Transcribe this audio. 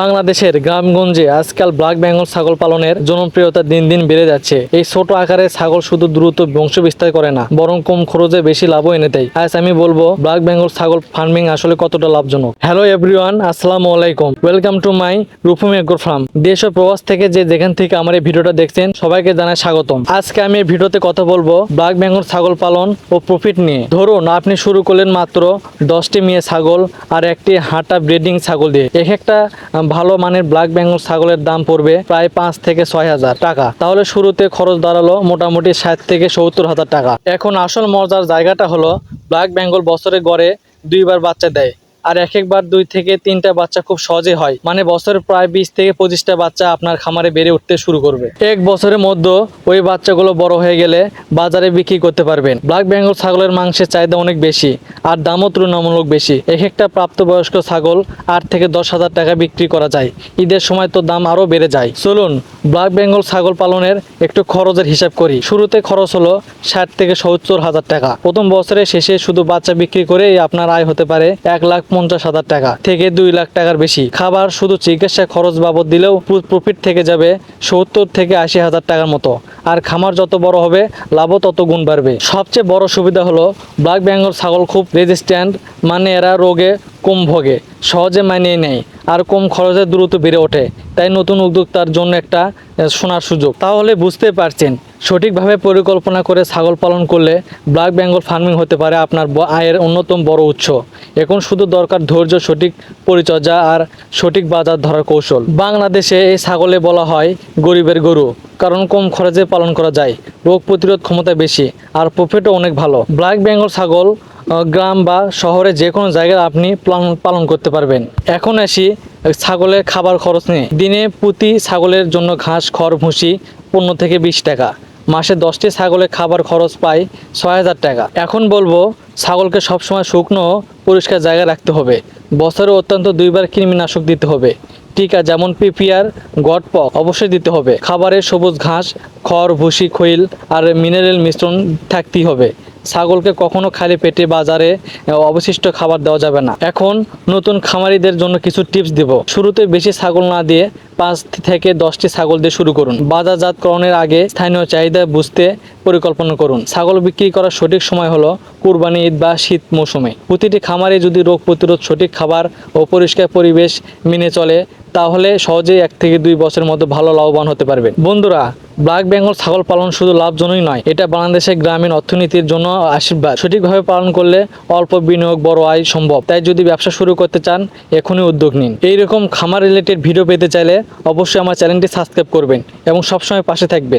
বাংলাদেশের গ্রামগঞ্জে আজকাল ব্ল্যাক বেঙ্গল ছাগল পালনের জনপ্রিয়তা দিন দিন বেড়ে যাচ্ছে। এই ছোট আকারে ছাগল শুধু দ্রুত বংশ বিস্তার করে না, বরং কম খরচে বেশি লাভও এনে দেয়। আজ আমি বলব, ব্ল্যাক বেঙ্গল ছাগল ফার্মিং আসলে কতটা লাভজনক? হ্যালো এভরিওয়ান, আসসালামু আলাইকুম। Welcome to my Rupam agro farm. দেশ ও প্রবাস থেকে যে যেখান থেকে আমার এই ভিডিওটা দেখছেন, সবাইকে জানাই স্বাগতম। আজকে আমি এই ভিডিওতে কথা বলব ব্ল্যাক বেঙ্গল ছাগল পালন ও প্রফিট নিয়ে। ধরুন, আপনি শুরু করলেন মাত্র দশটি মেয়ে ছাগল আর একটি হাঁটা ব্রিডিং ছাগল দিয়ে। এক একটা ভালো মানের ব্ল্যাক বেঙ্গল ছাগলের দাম পড়বে প্রায় পাঁচ থেকে ছয় হাজার টাকা। তাহলে শুরুতে খরচ দাঁড়াল মোটামুটি ষাট থেকে সত্তর হাজার টাকা। এখন আসল মজার জায়গাটা হলো ব্ল্যাক বেঙ্গল বছরে গড়ে দুইবার বাচ্চা দেয়। আর এক একবার দুই থেকে তিনটা বাচ্চা খুব সহজে হয়। মানে বছরে প্রায় বিশ থেকে পঁচিশটা বাচ্চা আপনার খামারে বেড়ে উঠতে শুরু করবে। এক বছরের মধ্যে ওই বাচ্চাগুলো বড় হয়ে গেলে বাজারে বিক্রি করতে পারবেন। ব্ল্যাক বেঙ্গল ছাগলের মাংসের চাহিদা অনেক বেশি আর দামও তুলনামূলক বেশি। এক একটা প্রাপ্তবয়স্ক ছাগল আট থেকে দশ হাজার টাকা বিক্রি করা যায়। ঈদের সময় তো দাম আরও বেড়ে যায়। চলুন ব্ল্যাক বেঙ্গল ছাগল পালনের একটু খরচের হিসাব করি। শুরুতে খরচ হলো ষাট থেকে সত্তর হাজার টাকা। প্রথম বছরের শেষে শুধু বাচ্চা বিক্রি করে আপনার আয় হতে পারে এক লাখ পঞ্চাশ হাজার টাকা থেকে দুই লাখ টাকার বেশি। খাবার, শুধু চিকিৎসা খরচ বাবদ দিলেও প্রফিট থেকে যাবে সত্তর থেকে আশি হাজার টাকার মতো। আর খামার যত বড় হবে, লাভও তত গুণ বাড়বে। সবচেয়ে বড় সুবিধা হলো ব্ল্যাক বেঙ্গল ছাগল খুব রেজিস্ট্যান্ট মানে এরা রোগে, কম ভোগে, সহজে মানিয়ে নেয়। আর কম খরচে দ্রুত বেড়ে ওঠে। তাই নতুন উদ্যোক্তার জন্য একটা শোনার সুযোগ। তাহলে বুঝতে পারছেন, সঠিকভাবে পরিকল্পনা করে ছাগল পালন করলে ব্ল্যাক বেঙ্গল ফার্মিং হতে পারে আপনার আয়ের অন্যতম বড় উৎস। এখন শুধু দরকার ধৈর্য, সঠিক পরিচর্যা আর সঠিক বাজার ধরার কৌশল। বাংলাদেশে এই ছাগলে বলা হয় গরিবের গরু, কারণ কম খরচে পালন করা যায়। রোগ প্রতিরোধ ক্ষমতা বেশি আর প্রফিটও অনেক ভালো। ব্ল্যাক বেঙ্গল ছাগল গ্রাম বা শহরে যে কোনো জায়গায় আপনি পালন- করতে পারবেন। এখন আসি ছাগলের খাবার খরচ নিয়ে। দিনে প্রতি ছাগলের জন্য ঘাস, খড়, ভুসি পনেরো থেকে বিশ টাকা। মাসে দশটি ছাগলের খাবার খরচ পাই ছয় হাজার টাকা। এখন বলব, ছাগলকে সবসময় শুকনো পরিষ্কার জায়গায় রাখতে হবে। বছরে অত্যন্ত দুইবার কৃমিনাশক দিতে হবে। টিকা যেমন পিপিআর গটপক অবশ্যই দিতে হবে। খাবারে সবুজ ঘাস, খড়, ভুসি, খৈল আর মিনারেল মিশ্রণ থাকতেই হবে। ছাগলকে কখনো খালি পেটে বাজারে অবশিষ্ট খাবার দেওয়া যাবে না। এখন নতুন খামারিদের জন্য কিছু টিপস দিব। শুরুতে বেশি ছাগল না দিয়ে পাঁচ থেকে দশটি ছাগল দিয়ে শুরু করুন। বাজারজাতকরণের আগে স্থানীয় চাহিদা বুঝতে পরিকল্পনা করুন। ছাগল বিক্রি করার সঠিক সময় হলো কুরবানি ঈদ বা শীত মৌসুমে। প্রতিটি খামারে যদি রোগ প্রতিরোধ সঠিক খাবার ও পরিষ্কার পরিবেশ মেনে চলে, তাহলে সহজেই এক থেকে দুই বছরের মধ্যে ভালো লাভবান হতে পারবে বন্ধুরা, ব্ল্যাক বেঙ্গল ছাগল পালন শুধু লাভজনকই নয়, এটা বাংলাদেশের গ্রামীণ অর্থনীতির জন্য আশীর্বাদ। সঠিকভাবে পালন করলে অল্প বিনিয়োগ বড় আয় সম্ভব। তাই যদি ব্যবসা শুরু করতে চান, এখনই উদ্যোগ নিন। এইরকম খামার রিলেটেড ভিডিও পেতে চাইলে অবশ্যই আমার চ্যানেলটি সাবস্ক্রাইব করবেন এবং সবসময় পাশে থাকবেন।